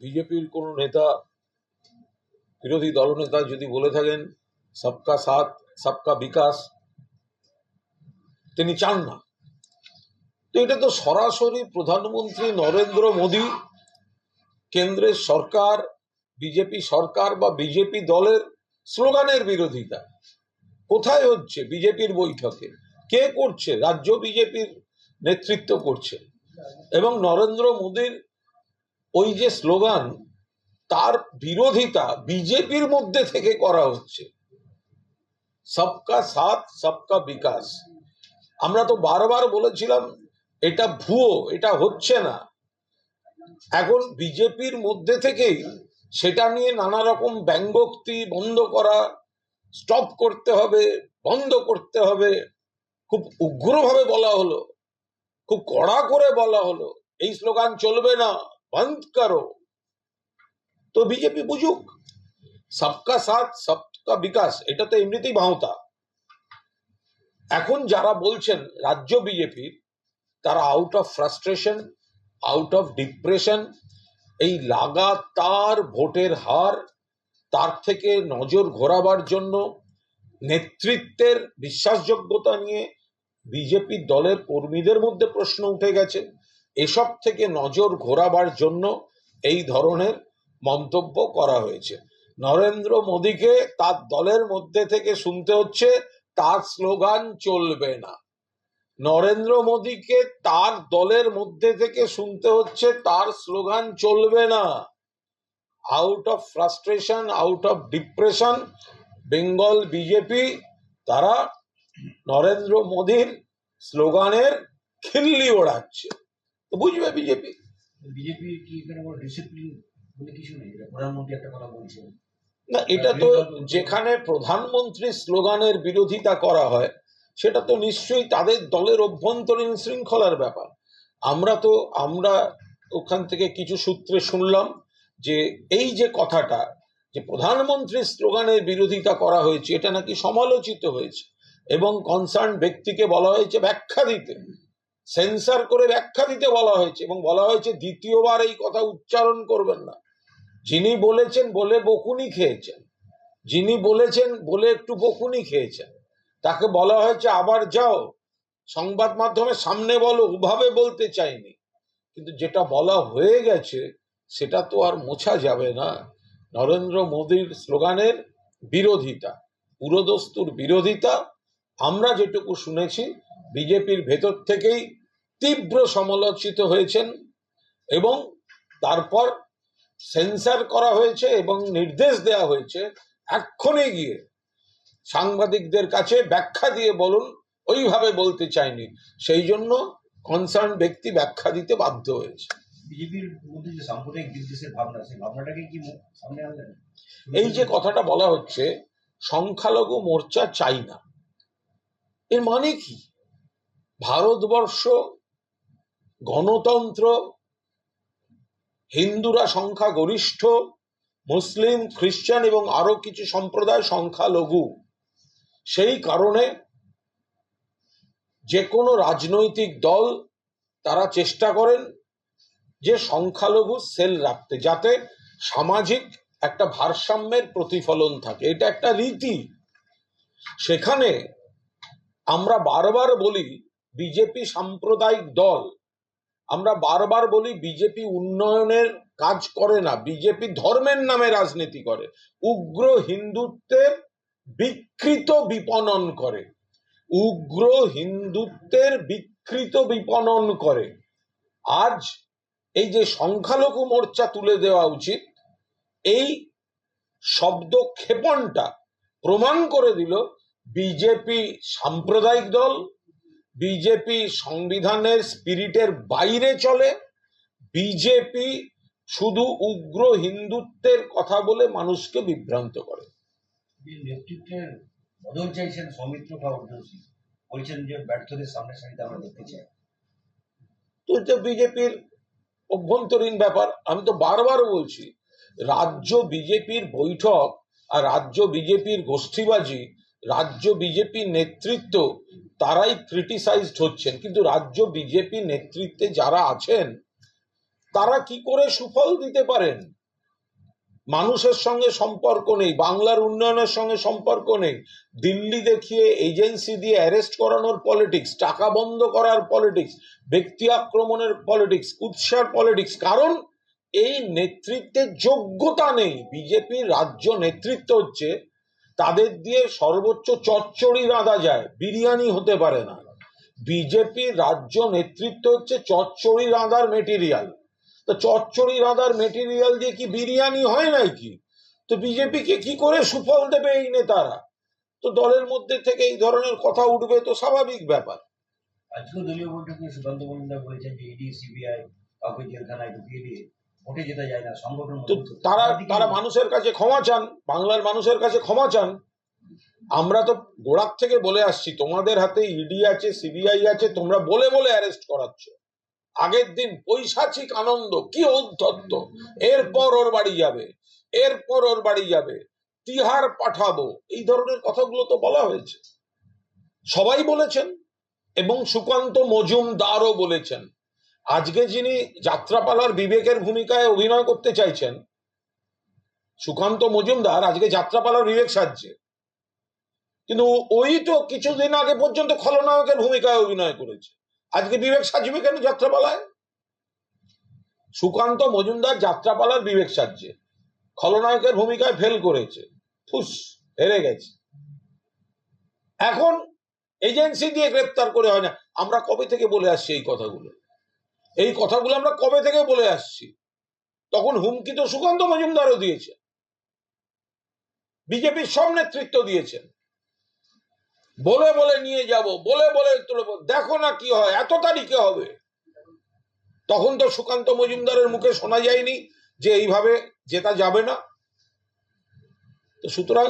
বিজেপির কোনো নেতা বিরোধী দলনেতা যদি বলে থাকেন, সবকা সাথ, সবকা বিকাশ তিনি চান না। তো এটা তো সরাসরি প্রধানমন্ত্রী নরেন্দ্র মোদী, কেন্দ্রের সরকার, বিজেপি সরকার বা বিজেপি দলের স্লোগানের বিরোধিতা। কোথায় হচ্ছে বিজেপির বৈঠকে? কে করছে? রাজ্য বিজেপির নেতৃত্ব করছে। এবং নরেন্দ্র মোদীর ওই যে স্লোগান, তার বিরোধিতা বিজেপির মধ্যে থেকে করা হচ্ছে। সবকা সাথ, সবকা বিকাশ। আমরা তো বারবার বলেছিলাম, এটা ভুয়ো, এটা হচ্ছে না। এখন বিজেপির মধ্যে থেকেই সেটা নিয়ে নানা রকম ব্যঙ্গোক্তি বন্ধ করা স্টপ করতে হবে, বন্ধ করতে হবে, খুব উগ্রভাবে বলা হলো, খুব কড়া করে বলা হলো, এই স্লোগান চলবে না। বন্ধ করো তো বিজেপি বুঝুক সবকা সাথ সবকা বিকাশ এটা তো এমনিতেই ভাঁওতা। এখন যারা বলছেন রাজ্য বিজেপির তারা out of frustration out of depression এই লাগাতার ভোটের হার, তার থেকে নজর ঘোরাবার জন্য নেতৃত্বের বিশ্বাসযোগ্যতা নিয়ে বিজেপি দলের কর্মীদের মধ্যে প্রশ্ন উঠে গেছে। এসব থেকে নজর ঘোরাবার জন্য এই ধরনের মন্তব্য করা হয়েছে। নরেন্দ্র মোদীকে তার দলের মধ্যে থেকে শুনতে হচ্ছে, তার স্লোগান চলবে না। নরেন্দ্র মোদীকে তার দলের মধ্যে থেকে শুনতে হচ্ছে, তার স্লোগান চলবে না। Out of frustration out of depression Bengal BJP তারা নরেন্দ্র মোদীর স্লোগানের খিল্লি ওড়াচ্ছে। তো বুঝবে বিজেপি? বিজেপি কি এখানে কোনো ডিসিপ্লিন বলে কিছু নেই? প্রধানমন্ত্রী একটা কথা বলছেন না এটা তো যেখানে প্রধানমন্ত্রী স্লোগানের বিরোধিতা করা হয় সেটা তো নিশ্চয়ই তাদের দলের অভ্যন্তরীণ শৃঙ্খলার ব্যাপার। আমরা তো আমরা ওখান থেকে কিছু সূত্রে শুনলাম যে এই যে কথাটা যে প্রধানমন্ত্রীর স্লোগানের বিরোধিতা করা হয়েছে এটা নাকি সমালোচিত হয়েছে এবং কনসার্ন ব্যক্তিকে বলা হয়েছে ব্যাখ্যা দিতে। সেন্সার করে ব্যাখ্যা দিতে বলা হয়েছে এবং বলা হয়েছে দ্বিতীয়বার এই কথা উচ্চারণ করবেন না। যিনি বলেছেন বলে বকুনি খেয়েছেন। যিনি বলেছেন বলে একটু বকুনি খেয়েছেন। তাকে বলা হয়েছে, আবার যাও, সংবাদ মাধ্যমে সামনে বলো, ওভাবে বলতে চাইনি। কিন্তু যেটা বলা হয়ে গেছে, সেটা তো আর মোছা যাবে না। নরেন্দ্র মোদীর স্লোগানের বিরোধিতা, পুরোদস্তুর বিরোধিতা, আমরা যেটুকু শুনেছি বিজেপির ভেতর থেকেই তীব্র সমালোচিত হয়েছেন এবং তারপর সেন্সার করা হয়েছে এবং নির্দেশ দেওয়া হয়েছে এক্ষণে গিয়ে সাংবাদিকদের কাছে ব্যাখ্যা দিয়ে বলুন ওইভাবে বলতে চাইনি। সেই জন্য কনসার্ন ব্যক্তি ব্যাখ্যা দিতে বাধ্য হয়েছে। বিজেপির মধ্যে যে সাম্প্রদায়িক বিদ্বেষের ভাবনা সেই ভাবনাটাকে কি সামনে আনলেন? এই যে কথাটা বলা হচ্ছে সংখ্যালঘু মোর্চা চাই না। এর মানে কি? ভারতবর্ষ, গণতন্ত্র, হিন্দুরা সংখ্যা গরিষ্ঠ মুসলিম খ্রিস্টান এবং আরও কিছু সম্প্রদায় সংখ্যালঘু। সেই কারণে যে কোনো রাজনৈতিক দল তারা চেষ্টা করেন যে সংখ্যালঘু সেল রাখতে, যাতে সামাজিক একটা ভারসাম্যের প্রতিফলন থাকে। এটা একটা রীতি। সেখানে আমরা বারবার বলি বিজেপি সাম্প্রদায়িক দল। আমরা বারবার বলি বিজেপি উন্নয়নের কাজ করে না বিজেপি ধর্মের নামে রাজনীতি করে, উগ্র হিন্দুত্বের বিকৃত বিপণন করে, উগ্র হিন্দুত্বের বিকৃত বিপণন করে। আজ এই যে সংখ্যালঘু মোর্চা তুলে দেওয়া উচিত, এই শব্দ ক্ষেপণটা প্রমাণ করে দিল বিজেপি সাম্প্রদায়িক দল বিজেপি সংবিধানের স্পিরিটের বাইরে চলে বিজেপি শুধু উগ্র হিন্দুত্বের কথা বলে মানুষকে বিভ্রান্ত করে। নেতৃত্বের বদল চাইছেন সৌমিত্র বলছেন যে ব্যর্থদের সামনে সারিতে আমরা দেখতে চাই। তো এটা বিজেপির অভ্যন্তরীণ ব্যাপার। আমি তো বারবার বলছি রাজ্য বিজেপির বৈঠক আর রাজ্য বিজেপির গোষ্ঠীবাজি রাজ্য বিজেপি নেতৃত্ব, তারাই ক্রিটিসাইজড হচ্ছেন। কিন্তু রাজ্য বিজেপি নেতৃত্বে যারা আছেন, তারা কি করে সুফল দিতে পারেন? মানুষের সঙ্গে সম্পর্ক নেই, বাংলার উন্নয়নের সঙ্গে সম্পর্ক নেই। দিল্লি দেখিয়ে এজেন্সি দিয়ে অ্যারেস্ট করানোর পলিটিক্স টাকা বন্ধ করার পলিটিক্স ব্যক্তি আক্রমণের পলিটিক্স উৎসার পলিটিক্স কারণ এই নেতৃত্বের যোগ্যতা নেই। বিজেপির রাজ্য নেতৃত্ব হচ্ছে তাদের দিয়ে সর্বোচ্চ চচ্চড়ি রাঁধা যায়। বিরিয়ানি হতে পারে না। বিজেপির রাজ্য নেতৃত্ব হচ্ছে চচ্চড়ি রাঁধার মেটেরিয়াল তো চচ্চড়ি রাঁধার মেটেরিয়াল দিয়ে কি বিরিয়ানি হয় নাকি? তো বিজেপিকে কি করে সুফল দেবে এই নেতারা? তো দলের মধ্যে থেকে এই ধরনের কথা উঠবে তো স্বাভাবিক ব্যাপার। আজকেও দলীয় বৈঠকে সুকান্ত মজুমদার বলেছেন যে ইডি সিবিআই কাউকে জেলখানায় ঢুকিয়ে দিয়ে ভোটে যেতে যায় না সংগঠন তারা তারা মানুষের কাছে ক্ষমা চান বাংলার মানুষের কাছে ক্ষমা চান। আমরা তো গোড়ার থেকে বলে আসছি তোমাদের হাতে ইডি আছে সিবিআই আছে তোমরা বলে বলে অ্যারেস্ট করাচ্ছ। আগের দিন পৈশাচিক আনন্দ কি ঔদ্ধত্য। এরপর ওর বাড়ি যাবে এরপর ওর বাড়ি যাবে তিহার পাঠাবো এই ধরনের কথাগুলো তো বলা হয়েছে। সবাই বলেছেন এবং সুকান্ত মজুমদারও বলেছেন। আজকে যিনি যাত্রাপালার বিবেকের ভূমিকায় অভিনয় করতে চাইছেন, সুকান্ত মজুমদার আজকে যাত্রাপালার বিবেক সাজছে। কিন্তু ওই তো কিছুদিন আগে পর্যন্ত খলনায়কের ভূমিকায় অভিনয় করেছে। আজকে বিবেক সাজবে কেন যাত্রাপালায়? সুকান্ত মজুমদার যাত্রাপালার বিবেক সাজছে। খলনায়কের ভূমিকায় ফেল করেছে। ফুস, হেরে গেছে। এখন এজেন্সি দিয়ে গ্রেপ্তার করে হয় না। আমরা কবে থেকে বলে আসছি এই কথাগুলো? এই কথাগুলো আমরা কবে থেকে বলে আসছি? তখন হুমকি তো সুকান্ত মজুমদারও দিয়েছে। বিজেপির সব নেতৃত্ব দিয়েছেন। বলে বলে নিয়ে যাব, বলে বলে তুলব দেখো না কি হয়, এত তারিখে হবে। তখন তো সুকান্ত মজুমদারের মুখে শোনা যায়নি যে এইভাবে জেতা যাবে না। তো সুতরাং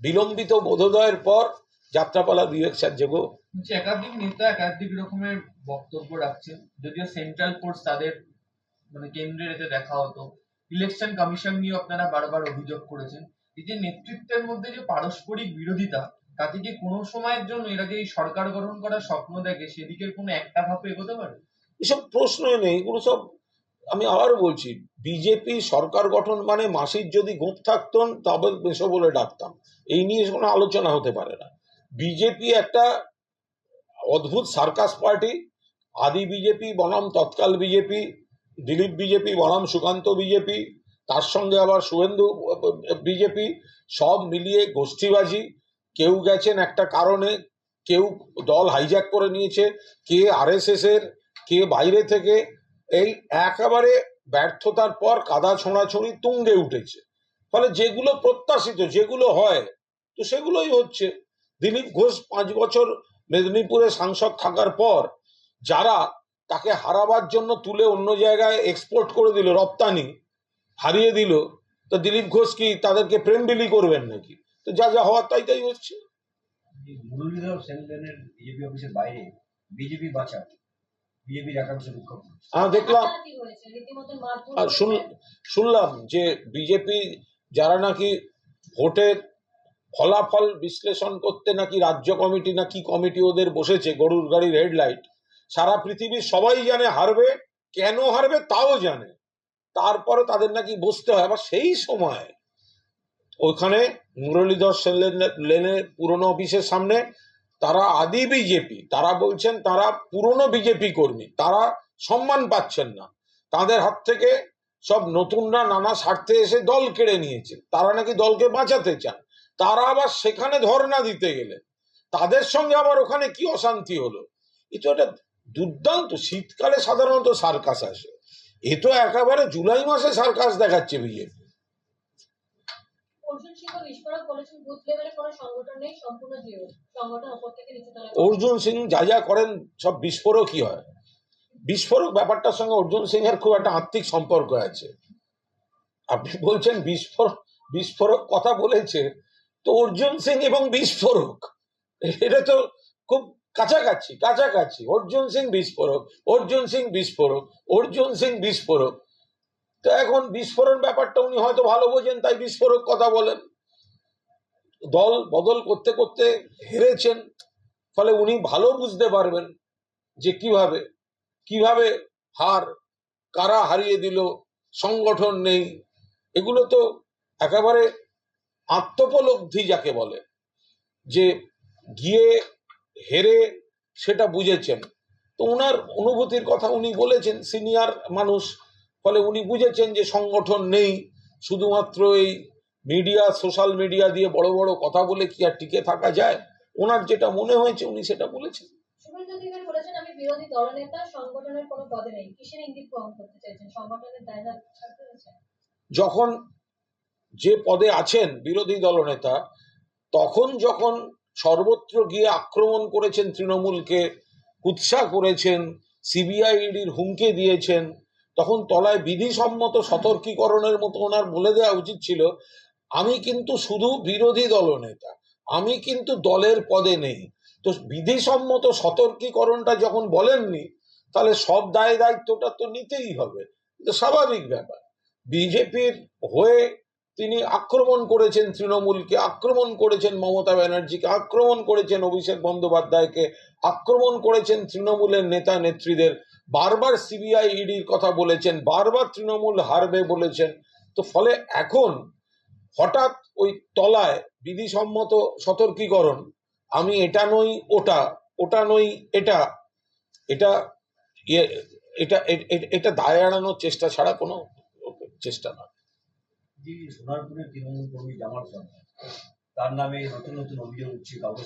বিলম্বিত বোধোদয়ের পর যাত্রাপালা বিবেক সাজ্যগো যে একাধিক নেতা একাধিক রকমের বক্তব্য রাখছেন যদিও সেন্ট্রাল ফোর্স তাদের মানে কেন্দ্রের এতে দেখা হতো। ইলেকশন কমিশন নিয়ে আপনারা বারবার অভিযোগ করেছেন। এই যে নেতৃত্বের মধ্যে যে পারস্পরিক বিরোধিতা তাতে কি কোনো সময়ের জন্য এরা যে এই সরকার গঠন করার স্বপ্ন দেখে সেদিকের কোনো একটা ধাপে এগোতে পারে? এসব প্রশ্নই নেই এগুলো সব আমি আবার বলছি বিজেপি সরকার গঠন মানে মাসির যদি গোপ থাকতেন তবে বেশো বলে ডাকতাম। এই নিয়ে কোনো আলোচনা হতে পারে না। বিজেপি একটা অদ্ভুত সার্কাস পার্টি। আদি বিজেপি বনাম, তৎকাল বিজেপি দিলীপ বিজেপি বনাম, সুকান্ত বিজেপি তার সঙ্গে আবার শুভেন্দু বিজেপি সব মিলিয়ে গোষ্ঠীবাজি। কেউ গেছেন একটা কারণে, কেউ দল হাইজ্যাক করে নিয়েছে, কে আরএসএস এর কে বাইরে থেকে। এই একেবারে ব্যর্থতার পর কাদা ছোঁড়াছড়ি তুঙ্গে উঠেছে। ফলে যেগুলো প্রত্যাশিত, যেগুলো হয়, তো সেগুলোই হচ্ছে। দিলীপ ঘোষ পাঁচ বছর মেদিনীপুরে সাংসদ থাকার পর যারা তাকে হারাবার জন্য তুলে অন্য জায়গায় এক্সপোর্ট করে দিল রপ্তানি হারিয়ে দিল তো দিলীপ ঘোষ কি তাদেরকে প্রেম বিলি করবেন নাকি? তো যা যা হওয়ার তাই তাই হচ্ছে। মুরলীধর সেনলেনের বিজেপি অফিসের বাইরে বিজেপি বাঁচা বিজেপির একাংশ বিক্ষোভ। আমি দেখলাম। শুনলাম যে বিজেপি যারা নাকি ভোটের ফলাফল বিশ্লেষণ করতে নাকি রাজ্য কমিটি না কি কমিটি ওদের বসেছে, গরুর গাড়ির হেডলাইট? সারা পৃথিবীর সবাই জানে হারবে, কেন হারবে তাও জানে। তারপরে তাদের নাকি বসতে হয়। আবার সেই সময় ওখানে মুরলীধর সেন লেন- লেনের পুরনো অফিসের সামনে তারা আদি বিজেপি, তারা বলছেন তারা পুরনো বিজেপি কর্মী, তারা সম্মান পাচ্ছেন না। তাদের হাত থেকে সব নতুনরা নানা স্বার্থে এসে দল কেড়ে নিয়েছে। তারা নাকি দলকে বাঁচাতে চান তারা আবার সেখানে ধর্ণা দিতে গেলেন তাদের সঙ্গে আবার ওখানে কি অশান্তি হলো? এ তো একটা দুর্দান্ত শীতকালে সাধারণত সার্কাস আসে। এ তো একেবারে জুলাই মাসে সার্কাস দেখাচ্ছে বিজেপি। অর্জুন সিং যা যা করেন সব বিস্ফোরকই হয়। বিস্ফোরক ব্যাপারটার সঙ্গে অর্জুন সিং এর খুব একটা আত্মিক সম্পর্ক আছে। আপনি বলছেন বিস্ফোরক বিস্ফোরক কথা বলেছে তো অর্জুন সিং এবং বিস্ফোরক। এটা তো খুব কাছাকাছি কাছাকাছি। অর্জুন সিং বিস্ফোরক, অর্জুন সিং বিস্ফোরক, অর্জুন সিং বিস্ফোরক। তো এখন বিস্ফোরণ ব্যাপারটা উনি হয়তো ভালো বোঝেন, তাই বিস্ফোরক কথা বলেন। দল বদল করতে করতে হেরেছেন, ফলে উনি ভালো বুঝতে পারবেন যে কীভাবে কীভাবে হার, কারা হারিয়ে দিল, সংগঠন নেই, এগুলো তো একেবারে আত্মোপলব্ধি যাকে বলে যে গিয়ে হেরে সেটা বুঝেছেন। তো ওনার অনুভূতির কথা উনি বলেছেন সিনিয়র মানুষ ফলে উনি বুঝেছেন যে সংগঠন নেই শুধুমাত্র এই মিডিয়া সোশ্যাল মিডিয়া দিয়ে বড় বড় কথা বলে কি আর টিকে থাকা যায়? ওনার যেটা মনে হয়েছে উনি সেটা বলেছেন। যখন যে পদে আছেন বিরোধী দলনেতা, তখন যখন সর্বত্র গিয়ে আক্রমণ করেছেন তৃণমূলকে উৎসাহ করেছেন সিবিআই ইডির হুমকি দিয়েছেন, তখন তলায় বিধিসম্মত সতর্কীকরণের মতো ওনার বলে দেওয়া উচিত ছিল, আমি কিন্তু শুধু বিরোধী দলনেতা, আমি কিন্তু দলের পদে নেই। তো বিধিসম্মত সতর্কীকরণটা যখন বলেননি, তাহলে সব দায় দায়িত্বটা তো নিতেই হবে। স্বাভাবিক ব্যাপার। বিজেপির হয়ে তিনি আক্রমণ করেছেন তৃণমূলকে, আক্রমণ করেছেন মমতা ব্যানার্জিকে, আক্রমণ করেছেন অভিষেক বন্দ্যোপাধ্যায়কে, আক্রমণ করেছেন তৃণমূলের নেতা নেত্রীদের। বারবার সিবিআই ইডির কথা বলেছেন, বারবার তৃণমূল হারবে বলেছেন। তো ফলে এখন হঠাৎ ওই তলায় বিধিসম্মত সতর্কীকরণ, আমি এটা নই, ওটা ওটা নই, এটা এটা ইয়ে এটা এটা দায় এড়ানোর চেষ্টা ছাড়া কোনো চেষ্টা না যে সোনারপুরের তৃণমূল কর্মী জামাল সরকার তার নামে নতুন নতুন অভিযোগ উঠছে, কাউকে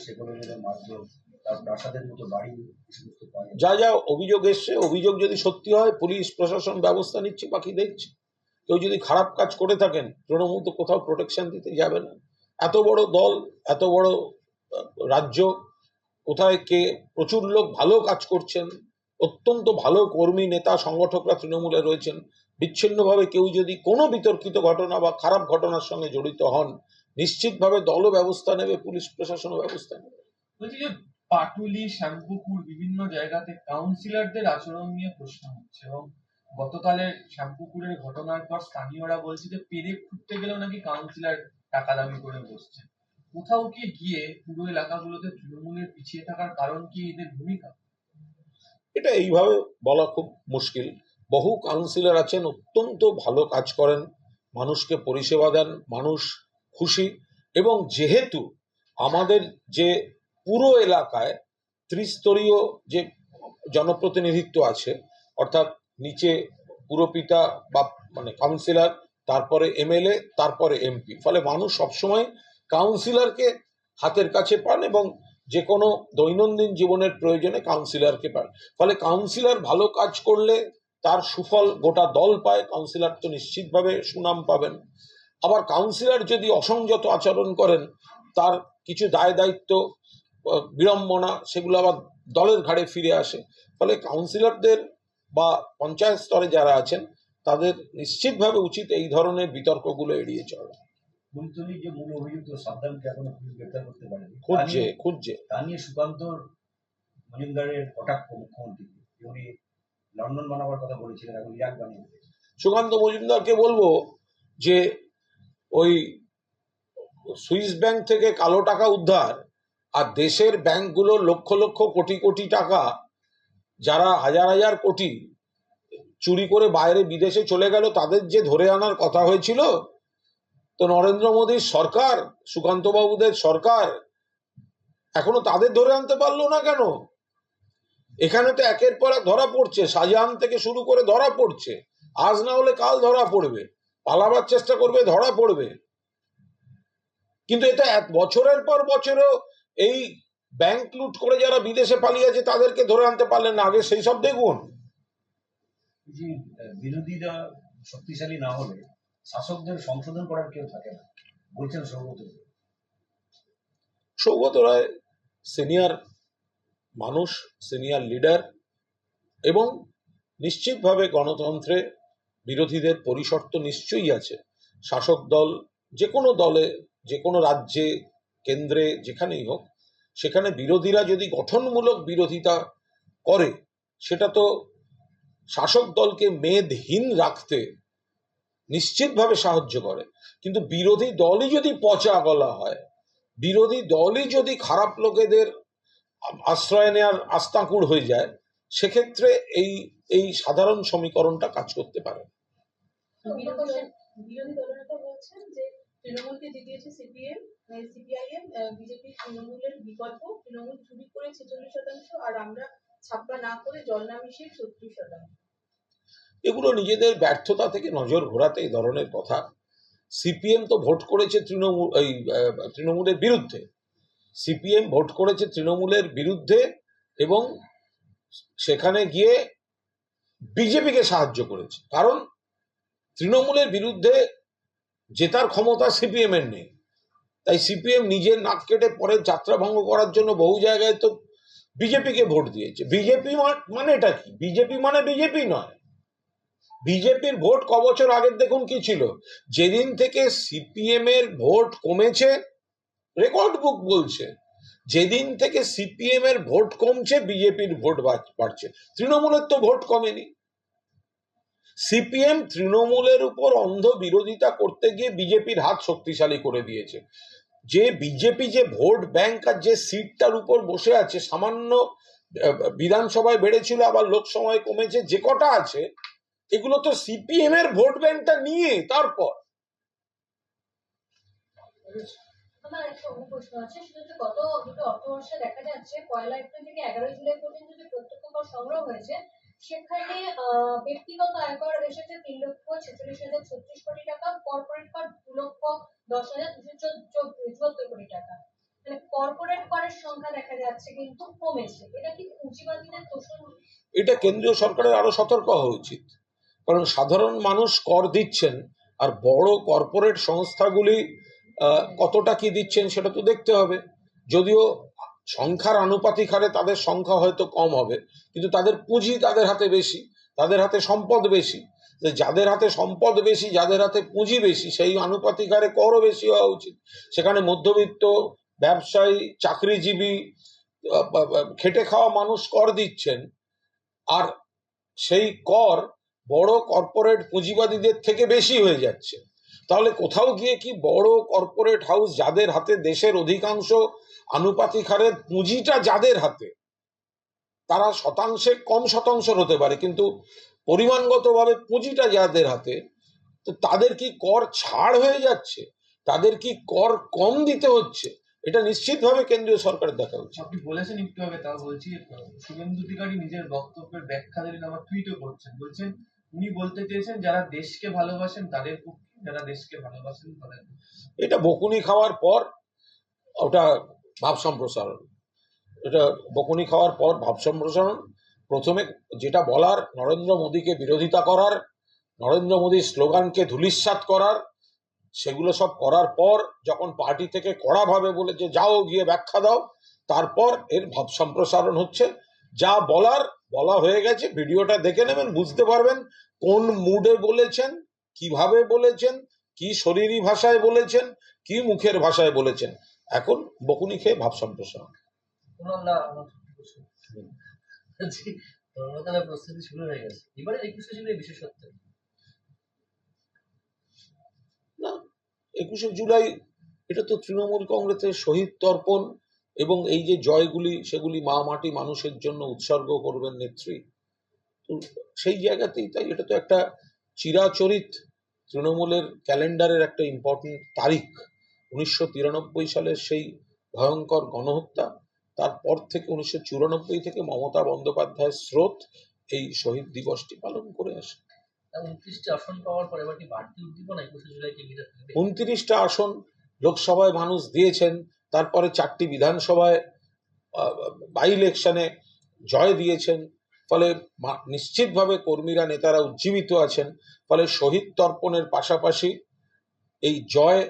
পাওয়া যায়। যা যা অভিযোগ এসছে, অভিযোগ যদি সত্যি হয়, পুলিশ, প্রশাসন ব্যবস্থা নিচ্ছে, বাকি দেখছে। কেউ যদি খারাপ কাজ করে থাকেন, তৃণমূল তো কোথাও প্রোটেকশন দিতে যাবে না। এত বড় দল, এত বড় রাজ্য, কোথায় কে, প্রচুর লোক ভালো কাজ করছেন, অত্যন্ত ভালো কর্মী, নেতা, সংগঠকরা তৃণমূলে রয়েছেন। বিচ্ছিন্নভাবে কেউ যদি কোনো বিতর্কিত ঘটনা বা খারাপ ঘটনার সঙ্গে জড়িত হন নিশ্চিতভাবে দলও ব্যবস্থা নেবে পুলিশ প্রশাসনও ব্যবস্থা নেবে। পাটুলি শ্যাম্পুকুর বিভিন্ন জায়গাতে কাউন্সিলরদের আচরণ নিয়ে প্রশ্ন হচ্ছে এবং গতকালের শ্যাম্পুকুরের ঘটনার পর স্থানীয়রা বলছে যে পেরে খুঁজতে গেলেও নাকি কাউন্সিলর টাকা দাবি করে বসছে। কোথাও কি গিয়ে পুরো এলাকাগুলোতে তৃণমূলের পিছিয়ে থাকার কারণ কি এদের ভূমিকা? এটা এইভাবে বলা খুব মুশকিল। বহু কাউন্সিলর আছেন, অত্যন্ত ভালো কাজ করেন, মানুষকে পরিষেবা দেন, মানুষ খুশি এবং যেহেতু আমাদের যে পুরো এলাকায় ত্রিস্তরীয় যে জনপ্রতিনিধিত্ব আছে, অর্থাৎ নিচে পুরপিতা বা মানে কাউন্সিলর তারপরে এমএলএ, তারপরে এমপি, ফলে মানুষ সবসময় কাউন্সিলরকে হাতের কাছে পান এবং যে কোনো দৈনন্দিন জীবনের প্রয়োজনে কাউন্সিলরকে পান। ফলে কাউন্সিলর ভালো কাজ করলে তার সুফল গোটা দল পায় কাউন্সিলর তো নিশ্চিতভাবে সুনাম পাবেন। আবার কাউন্সিলর যদি অসংযত আচরণ করেন তার কিছু দায় দায়িত্ব বিড়ম্বনা সেগুলো আবার দলের ঘাড়ে ফিরে আসে। ফলে কাউন্সিলরদের বা পঞ্চায়েত স্তরে যারা আছেন তাদের নিশ্চিতভাবে উচিত এই ধরনের বিতর্কগুলো এড়িয়ে চলা। খুঁজছে খুঁজছে। তা নিয়ে সুকান্ত মজুমদারের কটাক্ষ মুখ্যমন্ত্রী উনি লন্ডন বানাবার কথা বলেছিলেন, এখন ইরাক বানিয়ে সুকান্ত মজুমদারকে বলব যে ওই সুইস ব্যাংক থেকে কালো টাকা উদ্ধার আর দেশের ব্যাংকগুলো লক্ষ লক্ষ কোটি কোটি টাকা যারা হাজার হাজার কোটি চুরি করে বাইরে বিদেশে চলে গেল, তাদের যে ধরে আনার কথা হয়েছিল, তো নরেন্দ্র মোদীর সরকার, সুকান্তবাবুদের সরকার এখনও তাদের ধরে আনতে পারল না কেন? এখানে তো একের পর এক ধরা পড়ছে শাহজাহান থেকে শুরু করে ধরা পড়ছে। আজ না হলে কাল ধরা পড়বে। পালাবার চেষ্টা করবে ধরা পড়বে। কিন্তু এটা এক বছরের পর বছরও এই ব্যাংক লুট করে যারা বিদেশে পালিয়ে আছে তাদেরকে ধরে আনতে পারলেন না। আগে সেই সব দেখুন। বিরোধীরা শক্তিশালী না হলে শাসকদের সংশোধন করার কেউ থাকে না। বলছেন সৌগত সৌগত রায় সিনিয়র মানুষ সিনিয়র লিডার এবং নিশ্চিতভাবে গণতন্ত্রে বিরোধীদের পরিসর তো নিশ্চয়ই আছে। শাসক দল যে কোনো দলে যে কোনো রাজ্যে, কেন্দ্রে, যেখানেই হোক, সেখানে বিরোধীরা যদি গঠনমূলক বিরোধিতা করে, সেটা তো শাসক দলকে মেদহীন রাখতে নিশ্চিতভাবে সাহায্য করে। কিন্তু বিরোধী দলই যদি পচা গলা হয়, বিরোধী দলই যদি খারাপ লোকেদের আশ্রয় নেওয়ার আস্তাকুড় হয়ে যায় সেক্ষেত্রে এই এই সাধারণ সমীকরণটা কাজ করতে পারে না। অন্য question? বিরোধী দলনেতা বলছেন যে তৃণমূলকে জিতিয়েছে সিপিএম সিপিআইএম বিজেপি তৃণমূলের বিকল্প তৃণমূল চুরি করে ছেচল্লিশ শতাংশ আর আমরা ছাপ্পা না করে জল না মিশিয়ে ছত্রিশ শতাংশ এগুলো নিজেদের ব্যর্থতা থেকে নজর ঘোরাতে এই ধরনের কথা সিপিএম তো ভোট করেছে তৃণমূল এই তৃণমূলের বিরুদ্ধে সিপিএম ভোট করেছে তৃণমূলের বিরুদ্ধে এবং সেখানে গিয়ে বিজেপিকে সাহায্য করেছে। কারণ তৃণমূলের বিরুদ্ধে জেতার ক্ষমতা সিপিএম এর নেই। তাই সিপিএম নিজের নাক কেটে পরে যাত্রা ভঙ্গ করার জন্য বহু জায়গায় তো বিজেপিকে ভোট দিয়েছে। বিজেপি মানে এটা কি? বিজেপি মানে বিজেপি নয়। বিজেপির ভোট ক বছর আগের দেখুন কি ছিল? যেদিন থেকে সিপিএম এর ভোট কমেছে রেকর্ড বুক বলছে। যেদিন থেকে সিপিএম এর ভোট কমছে, বিজেপির ভোট বাড়ছে। তৃণমূলের তো ভোট কমেনি। সিপিএম তৃণমূলের উপর অন্ধ বিরোধিতা করতে গিয়ে বিজেপির হাত শক্তিশালী করে দিয়েছে। যে বিজেপি যে ভোট ব্যাংক আর যে সিটটার উপর বসে আছে, সামান্য বিধানসভায় বেড়েছিল, আবার লোকসভায় কমেছে, যে কটা আছে, এগুলো তো সিপিএম এর ভোট ব্যাংকটা নিয়ে, তারপর। আমার একটা অন্য প্রশ্ন আছে। সেটা হচ্ছে গত দুটো অর্থবর্ষে দেখা যাচ্ছে পয়লা এপ্রিল থেকে এগারোই জুলাই পর্যন্ত যে প্রত্যক্ষ কর সংগ্রহ হয়েছে, সেখানে ব্যক্তিগত আয়কর এসেছে তিন লক্ষ ছেচল্লিশ হাজার ছত্রিশ কোটি টাকা কর্পোরেট কর দু লক্ষ দশ হাজার দুশো চুয়াত্তর কোটি টাকা। মানে কর্পোরেট করের সংখ্যা দেখা যাচ্ছে কিন্তু কমেছে। এটা কি পুঁজিবাদীদের তোষণ এটা কেন্দ্রীয় সরকারের আরও সতর্ক হওয়া উচিত। কারণ সাধারণ মানুষ কর দিচ্ছেন আর বড় কর্পোরেট সংস্থাগুলি কতটা কি দিচ্ছেন সেটা তো দেখতে হবে। যদিও সংখ্যার আনুপাতিক হারে তাদের সংখ্যা হয়তো কম হবে, কিন্তু তাদের পুঁজি তাদের হাতে বেশি, তাদের হাতে সম্পদ বেশি। যাদের হাতে সম্পদ বেশি, যাদের হাতে পুঁজি বেশি, সেই আনুপাতিক হারে করও বেশি হওয়া উচিত। সেখানে মধ্যবিত্ত, ব্যবসায়ী, চাকরিজীবী খেটে খাওয়া মানুষ কর দিচ্ছেন, আর সেই কর বড় কর্পোরেট পুঁজিবাদীদের থেকে বেশি হয়ে যাচ্ছে। তাহলে কোথাও গিয়ে কি বড় কর্পোরেট হাউস যাদের হাতে দেশের অধিকাংশ আনুপাতিক হারের পুঁজিটা যাদের হাতে, তারা শতাংশে কম শতাংশের হতে পারে, কিন্তু পরিমাণগতভাবে পুঁজিটা যাদের হাতে, তো তাদের কি কর ছাড় হয়ে যাচ্ছে? তাদের কি কর কম দিতে হচ্ছে? এটা নিশ্চিতভাবে কেন্দ্রীয় সরকারের দেখা উচিত। আপনি বলেছেন একটু আগে, তাও বলছি, শুভেন্দু অধিকারী নিজের বক্তব্যের ব্যাখ্যা দিলেন আমার টুইটও করছেন। বলছেন, উনি বলতে চেয়েছেন, যারা দেশকে ভালোবাসেন তাদের পক্ষে যারা দেশকে ভালোবাসেন এটা বকুনি খাওয়ার পর ওটা ভাব সম্প্রসারণ। এটা বকুনি খাওয়ার পর ভাব সম্প্রসারণ। প্রথমে যেটা বলার, নরেন্দ্র মোদীকে বিরোধিতা করার, নরেন্দ্র মোদীর স্লোগানকে ধূলিসাৎ করার, সেগুলো সব করার পর যখন পার্টি থেকে কড়াভাবে বলে যে যাও গিয়ে ব্যাখ্যা দাও, তারপর এর ভাব সম্প্রসারণ হচ্ছে। যা বলার, বলা হয়ে গেছে, ভিডিওটা দেখে নেবেন, বুঝতে পারবেন কোন মুডে বলেছেন। কীভাবে বলেছেন? কি শরীরী ভাষায় বলেছেন? কি মুখের ভাষায় বলেছেন? এখন বকুনি খেয়ে ভাব সম্প্রসারণ। না আমার প্রশ্ন। বলছি ধর্মতলার প্রস্তুতি শুরু হয়ে গেছে। এবারে একুশে জুলাই বিশেষত্ব না একুশে জুলাই এটা তো তৃণমূল কংগ্রেসের শহীদ তর্পণ এবং এই যে জয়গুলি সেগুলি মা মাটি মানুষের জন্য উৎসর্গ করবেন নেত্রী। সেই জায়গাতেই তাই এটা তো একটা চিরাচরিত তৃণমূলের ক্যালেন্ডারের একটা ইম্পর্টেন্ট তারিখ। উনিশশো তিরানব্বই সালের সেই ভয়ঙ্কর গণহত্যা তারপর থেকে উনিশশো চুরানব্বই থেকে মমতা বন্দ্যোপাধ্যায়ের স্রোত এই শহীদ দিবসটি পালন করে আসে। উনত্রিশটা আসন লোকসভায় মানুষ দিয়েছেন তারপরে চারটি বিধানসভায় বাই ইলেকশনে জয় দিয়েছেন। ফলে নিশ্চিতভাবে কর্মীরা, নেতারা উজ্জীবিত আছেন। ফলে শহীদ তর্পণের পাশাপাশি এই জয়,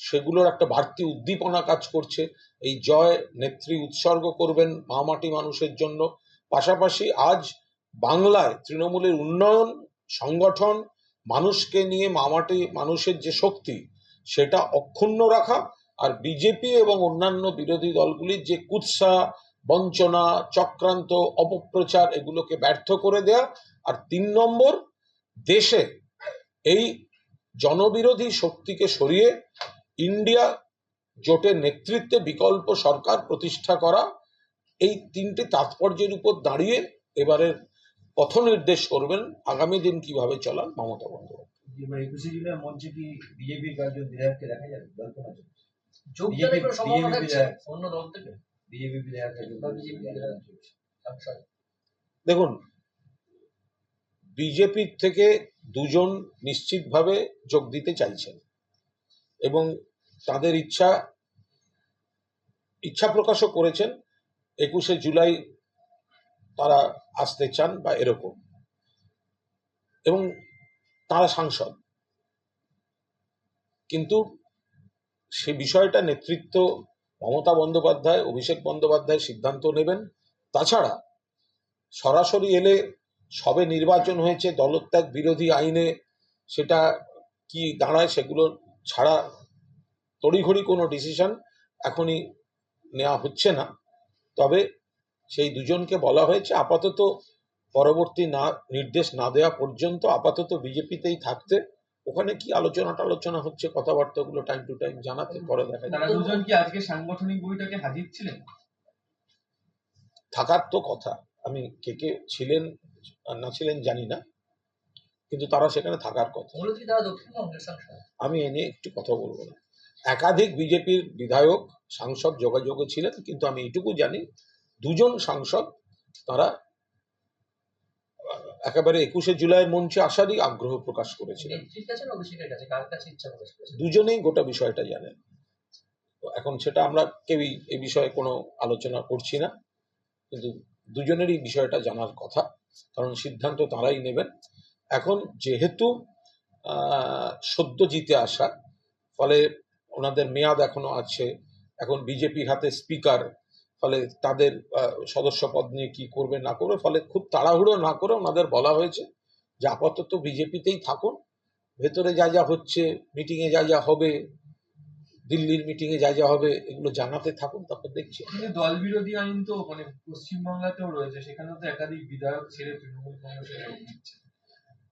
সেগুলোর একটা বাড়তি উদ্দীপনা কাজ করছে। এই জয় নেত্রী উৎসর্গ করবেন মামাটি মানুষের জন্য। পাশাপাশি আজ বাংলায় তৃণমূলের উন্নয়ন, সংগঠন, মানুষকে নিয়ে মামাটি মানুষের যে শক্তি, সেটা অক্ষুণ্ণ রাখা আর বিজেপি এবং অন্যান্য বিরোধী দলগুলির যে কুৎসা বঞ্চনা চক্রান্ত অপপ্রচার এগুলোকে ব্যর্থ করে দেয়া। আর তিন নম্বর দেশে এই জনবিরোধী শক্তিকে সরিয়ে ইন্ডিয়া জোটের নেতৃত্বে বিকল্প সরকার প্রতিষ্ঠা করা এই তিনটে তাৎপর্যের উপর দাঁড়িয়ে এবারের পথ নির্দেশ করবেন আগামী দিন কীভাবে চলার মমতা বন্দ্যোপাধ্যায়। বিজেপি বিজেপি দেখুন বিজেপির থেকে দুজন নিশ্চিতভাবে যোগ দিতে চাইছেন এবং তাদের ইচ্ছা ইচ্ছা প্রকাশও করেছেন, একুশে জুলাই তারা আসতে চান বা এরকম। এবং তারা সাংসদ। কিন্তু সে বিষয়টা নেতৃত্ব মমতা বন্দ্যোপাধ্যায়, অভিষেক বন্দ্যোপাধ্যায় সিদ্ধান্ত নেবেন। তাছাড়া সরাসরি এলে সবে নির্বাচন হয়েছে, দলত্যাগ বিরোধী আইনে সেটা কি দাঁড়ায় সেগুলো ছাড়া তড়িঘড়ি কোনো ডিসিশন এখনই নেওয়া হচ্ছে না। তবে সেই দুজনকে বলা হয়েছে, আপাতত পরবর্তী না, নির্দেশ না দেওয়া পর্যন্ত আপাতত বিজেপিতেই থাকতে ওখানে কি আলোচনা টালোচনা হচ্ছে কথাবার্তাগুলো টাইম টু টাইম জানাতে পরে দেখা যাবে। তারা দুজন কি আজকে সাংগঠনিক বইটাকে হাজির ছিলেন? থাকার তো কথা। আমি কে কে ছিলেন আর না ছিলেন জানি না কিন্তু তারা সেখানে থাকার কথা। মূলত কি তারা দক্ষিণবঙ্গের সাংসদ? আমি এ নিয়ে একটু কথা বলব না। একাধিক বিজেপির বিধায়ক সাংসদ যোগাযোগে ছিলেন কিন্তু আমি এটুকু জানি দুজন সাংসদ তারা একেবারে একুশে জুলাইয়ের মঞ্চে আসারই আগ্রহ প্রকাশ করেছিলেন। দুজনেই গোটা বিষয়টা জানেন। এখন সেটা আমরা কেউই এ বিষয়ে কোনো আলোচনা করছি না কিন্তু দুজনেরই বিষয়টা জানার কথা কারণ সিদ্ধান্ত তারাই নেবেন। এখন যেহেতু আহ, সদ্য জিতে আসা ফলে ওনাদের মেয়াদ এখনও আছে এখন বিজেপির হাতে স্পিকার ফলে তাদের সদস্য পদ নিয়ে কি করবে না করবে ফলে খুব তাড়াহুড়ো না করে ওনাদের বলা হয়েছে যে আপাতত বিজেপিতেই থাকুন। ভেতরে যা যা হচ্ছে মিটিংয়ে যা যা হবে দিল্লির মিটিংয়ে যা যা হবে এগুলো জানাতে থাকুন তারপর দেখছি। দল বিরোধী আইন তো মানে পশ্চিমবাংলাতেও রয়েছে সেখানে তো একাধিক বিধায়ক ছেড়ে তৃণমূল কংগ্রেসে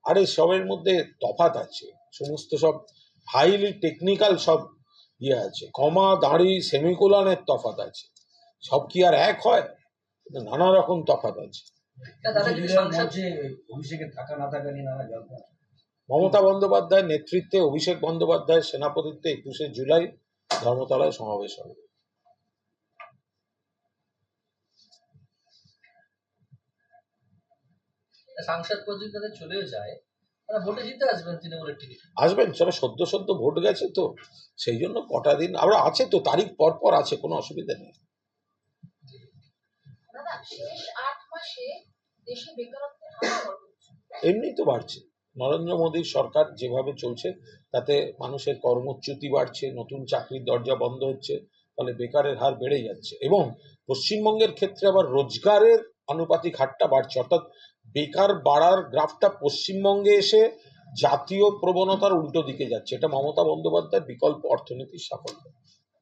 আরে সবের মধ্যে তফাত আছে সমস্ত সব হাইলি টেকনিক্যাল সব ইয়ে আছে কমা দাঁড়ি সেমিকোলনের তফাত আছে। সব কি আর এক হয়? নানা রকম তফাত আছে। মমতা বন্দ্যোপাধ্যায়ের নেতৃত্বে অভিষেক বন্দ্যোপাধ্যায়ের সেনাপতিত্বে একুশে জুলাই ধর্মতলায় সমাবেশ হবে। সাংসদ পর্যন্ত চলেও যায় ভোটে জিতে আসবেন তৃণমূলের টিকিট। আসবেন সবে সদ্য সদ্য ভোট গেছে তো সেই জন্য কটা দিন আবার আছে তো তারিখ পর পর আছে কোনো অসুবিধা নেই। এমনি তো বাড়ছে। নরেন্দ্র মোদীর সরকার যেভাবে চলছে, তাতে মানুষের কর্মচ্যুতি বাড়ছে, নতুন চাকরির দরজা বন্ধ হচ্ছে, ফলে বেকারের হার বেড়ে যাচ্ছে এবং পশ্চিমবঙ্গের ক্ষেত্রে আবার রোজগারের আনুপাতিক হারটা বাড়ছে। অর্থাৎ বেকার বাড়ার গ্রাফটা পশ্চিমবঙ্গে এসে জাতীয় প্রবণতার উল্টো দিকে যাচ্ছে। এটা মমতা বন্দ্যোপাধ্যায়ের বিকল্প অর্থনীতির সাফল্য।